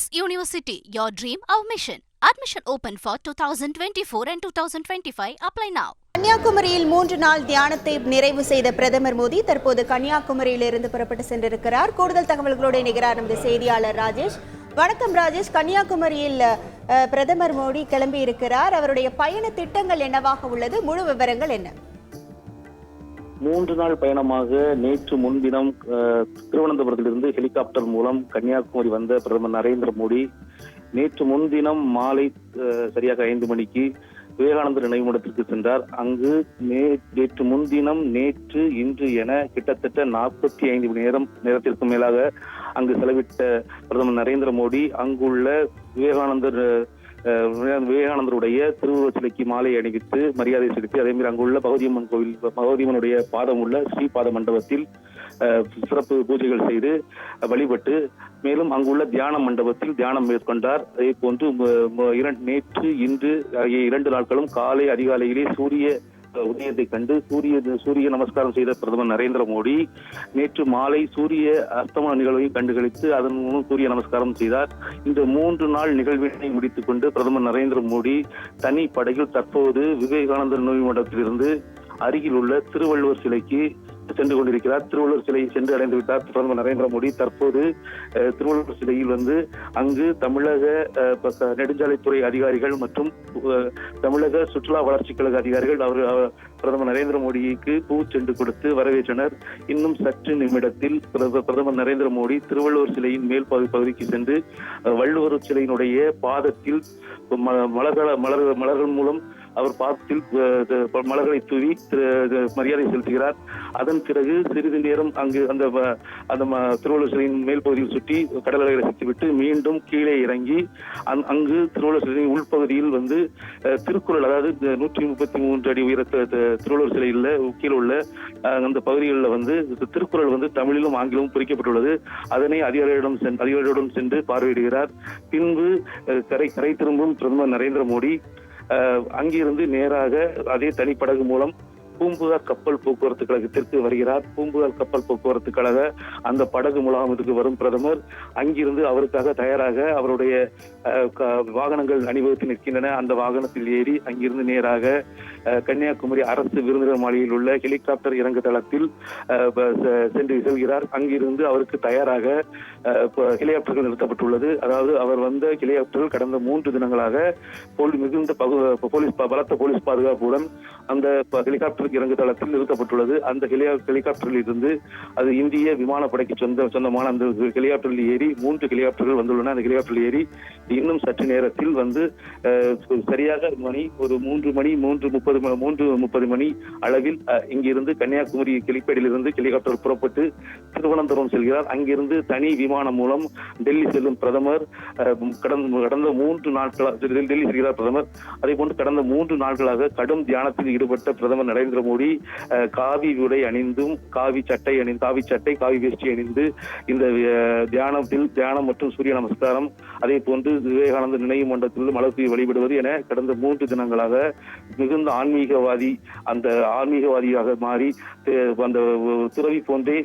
Wales University, your dream, our mission. Admission open for 2024 and 2025. Apply now. கன்னியாகுமரியில் மூன்று நாள் தியானத்தை நிறைவு செய்த பிரதமர் மோடி தற்போது கன்னியாகுமரியிலிருந்து புறப்பட்டு சென்றிருக்கிறார் கூடுதல் தகவல்களோடு இணைகிறார் நமது செய்தியாளர் ராஜேஷ் வணக்கம் ராஜேஷ் கன்னியாகுமரியில் பிரதமர் மோடி கிளம்பி இருக்கிறார் அவருடைய பயண திட்டங்கள் என்னவாக உள்ளது முழு விவரங்கள் என்ன மூன்று நாள் பயணமாக நேற்று முன்தினம் திருவனந்தபுரத்திலிருந்து ஹெலிகாப்டர் மூலம் கன்னியாகுமரி வந்த பிரதமர் நரேந்திர மோடி நேற்று முன்தினம் மாலை சரியாக ஐந்து மணிக்கு விவேகானந்தர் நினைவுடத்திற்கு சென்றார். அங்கு நேற்று முன்தினம் நேற்று இன்று என கிட்டத்தட்ட நாற்பத்தி ஐந்து மணி நேரம் நேரத்திற்கு மேலாக அங்கு செலவிட்ட பிரதமர் நரேந்திர மோடி அங்குள்ள விவேகானந்தர் விவேகானந்தருடைய திருவுருவ சிலைக்கு மாலை அணிவித்து மரியாதை செலுத்தி அதே மாதிரி அங்குள்ள பகவதியம்மன் கோவில் பகவதியம்மனுடைய பாதம் உள்ள ஸ்ரீபாத மண்டபத்தில் சிறப்பு பூஜைகள் செய்து வழிபட்டு மேலும் அங்குள்ள தியான மண்டபத்தில் தியானம் மேற்கொண்டார். அதே போன்று இரண்டு- நேற்று இன்று ஆகிய இரண்டு நாட்களும் காலை அதிகாலையிலே சூரிய உதயத்தை கண்டு சூரிய சூரிய நமஸ்காரம் செய்த பிரதமர் நரேந்திர மோடி நேற்று மாலை சூரிய அஸ்தமன நிகழ்வையும் கண்டுகளித்து அதன் மூலம் சூரிய நமஸ்காரம் செய்தார். இந்த மூன்று நாள் நிகழ்வினை முடித்துக் கொண்டு பிரதமர் நரேந்திர மோடி தனி படகில் தற்போது விவேகானந்தர் நோய் மண்டபத்திலிருந்து அருகில் உள்ள திருவள்ளுவர் சிலைக்கு சென்று கொண்டிருக்கிறார். திருவள்ளுவர் சிலையை சென்று அடைந்து விட்டார். பிரதமர் நரேந்திர மோடி தற்போது திருவள்ளுவர் சிலையில் வந்து அங்கு தமிழக நெடுஞ்சாலைத்துறை அதிகாரிகள் மற்றும் தமிழக சுற்றுலா வளர்ச்சிக் கழக அதிகாரிகள் அவர் பிரதமர் நரேந்திர மோடிக்கு பூ சென்று கொடுத்து வரவேற்றனர். இன்னும் சற்று நிமிடத்தில் பிரதமர் நரேந்திர மோடி திருவள்ளுவர் சிலையின் மேல் பகுதி பகுதிக்கு சென்று வள்ளுவர் சிலையினுடைய பாதத்தில் ம- மலர்கள மலர் மலர்கள் மூலம் அவர் பாதத்தில் மலர்களை தூவி மரியாதை செலுத்துகிறார். அதன் பிறகு சிறிது நேரம் அங்கு அந்த அந்த ம- திருவள்ளுவர் சிலையின் மேல் பகுதியில் சுற்றி கடல் அலைகளை சுற்றிவிட்டு மீண்டும் கீழே இறங்கி அங்கு திருவள்ளுவர் சிலையின் உள்பகுதியில் வந்து திருக்குறள் அதாவது நூற்றி முப்பத்தி மூன்று அடி உயர திருவள்ளுவர் சிலையில் கீழே உள்ள அந்த பகுதிகளில் வந்து திருக்குறள் வந்து தமிழிலும் ஆங்கிலமும் பொறிக்கப்பட்டுள்ளது. அதனை அதிகாரிகளிடம் சென்- அதிகாரிகளுடன் சென்று பார்வையிடுகிறார். பின்பு கரை கரை திரும்பும் பிரதமர் நரேந்திர மோடி அங்கிருந்து நேராக அதே தனிப்படகு மூலம் பூம்புகார் கப்பல் போக்குவரத்து கழகத்திற்கு வருகிறார். பூம்புகார் கப்பல் போக்குவரத்து கழக அந்த படகு முகாமத்துக்கு வரும் பிரதமர். அங்கிருந்து அவருக்காக தயாராக அவருடைய வாகனங்கள் அணிவகுத்து நிற்கின்றன. அந்த வாகனத்தில் ஏறி அங்கிருந்து நேராக கன்னியாகுமரி அரசு விருந்தினர் மாளிகையில் உள்ள ஹெலிகாப்டர் இறங்கு தளத்தில் சென்று செல்கிறார். அங்கிருந்து அவருக்கு தயாராக ஹெலிகாப்டர்கள் நிறுத்தப்பட்டுள்ளது. அதாவது அவர் வந்த ஹெலிகாப்டர்கள் கடந்த மூன்று தினங்களாக போலி மிகுந்த பகு- போலீஸ் ப- பலத்த போலீஸ் பாதுகாப்புடன் அந்த ஹெலிகாப்டர் ஹெலிகாப்டருக்கு இறங்கு தளத்தில் நிறுத்தப்பட்டுள்ளது. அந்த ஹெலிகாப்டரில் இருந்து அது இந்திய விமானப்படைக்கு சொந்த சொந்தமான அந்த ஹெலிகாப்டரில் ஏறி மூன்று ஹெலிகாப்டர்கள் வந்துள்ளன. அந்த ஹெலிகாப்டரில் ஏறி இன்னும் சற்று நேரத்தில் வந்து சரியாக மணி ஒரு மூன்று மணி மூன்று முப்பது மூன்று முப்பது மணி அளவில் அஹ், இங்கிருந்து கன்னியாகுமரி ஹெலிப்பேடிலிருந்து ஹெலிகாப்டர் புறப்பட்டு திருவனந்தபுரம் செல்கிறார். அங்கிருந்து தனி விமானம் மூலம் டெல்லி செல்லும் பிரதமர். கடந்த கடந்த மூன்று நாட்களாக டெல்லி செல்கிறார் பிரதமர். அதே போன்று கடந்த மூன்று நாட்களாக கடும் தியானத்தில் ஈடுபட்ட பிரதமர் நரேந்திர மோடி காவி உடை அணிந்தும் காவி சட்டை அணிந்து காவி சட்டை காவி வேஷ்டி அணிந்து இந்த தியானத்தில் தியானம் மற்றும் சூரிய நமஸ்காரம் அதே போன்று விவேகானந்தர் நினைவு மண்டலத்தில் மலர் வழிபடுவது என கடந்த மூன்று தினங்களாக மிகுந்த ஆன்மீகவாதி அந்த ஆன்மீகவாதியாக மாறி அந்த துறவி போன்றே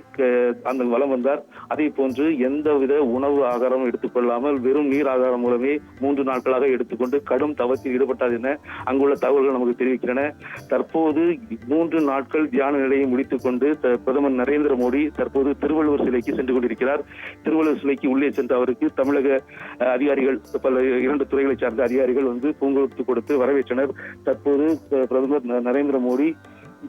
அந்த வலம் வந்தார். அதே போன்று எந்தவித உணவு ஆகாரம் எடுத்துக்கொள்ளாமல் வெறும் நீர் ஆகாரம் மூலமே மூன்று நாட்களாக எடுத்துக்கொண்டு கடும் தவத்தில் ஈடுபட்டார் என அங்குள்ள தகவல்கள் நமக்கு தெரிவிக்கின்றன. தற்போது மூன்று நாட்கள் தியான நிலையை முடித்துக் கொண்டு பிரதமர் நரேந்திர மோடி தற்போது திருவள்ளுவர் சிலைக்கு சென்று கொண்டிருக்கிறார். திருவள்ளுவர் சிலைக்கு உள்ளே சென்ற அவருக்கு தமிழக அதிகாரிகள் பல இரண்டு துறைகளை சார்ந்த அதிகாரிகள் வந்து பூங்கொடுத்து கொடுத்து வரவேற்றனர். தற்போது பிரதமர் ந- நரேந்திர மோடி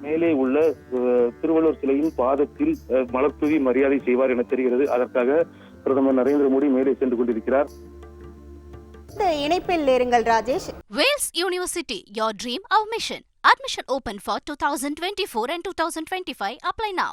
மேலே உள்ள அஹ், திருவள்ளுவர் சிலையின் பாதத்தில் அஹ், மலர் தூவி மரியாதை செய்வார் என தெரிகிறது அதற்காக பிரதமர் நரேந்திர மோடி மேலே சென்று கொண்டிருக்கிறார் இந்த இணைப்பில் இருங்கள் Rajesh Wales University, your dream, our mission. Admission open for 2024 and 2025. Apply now.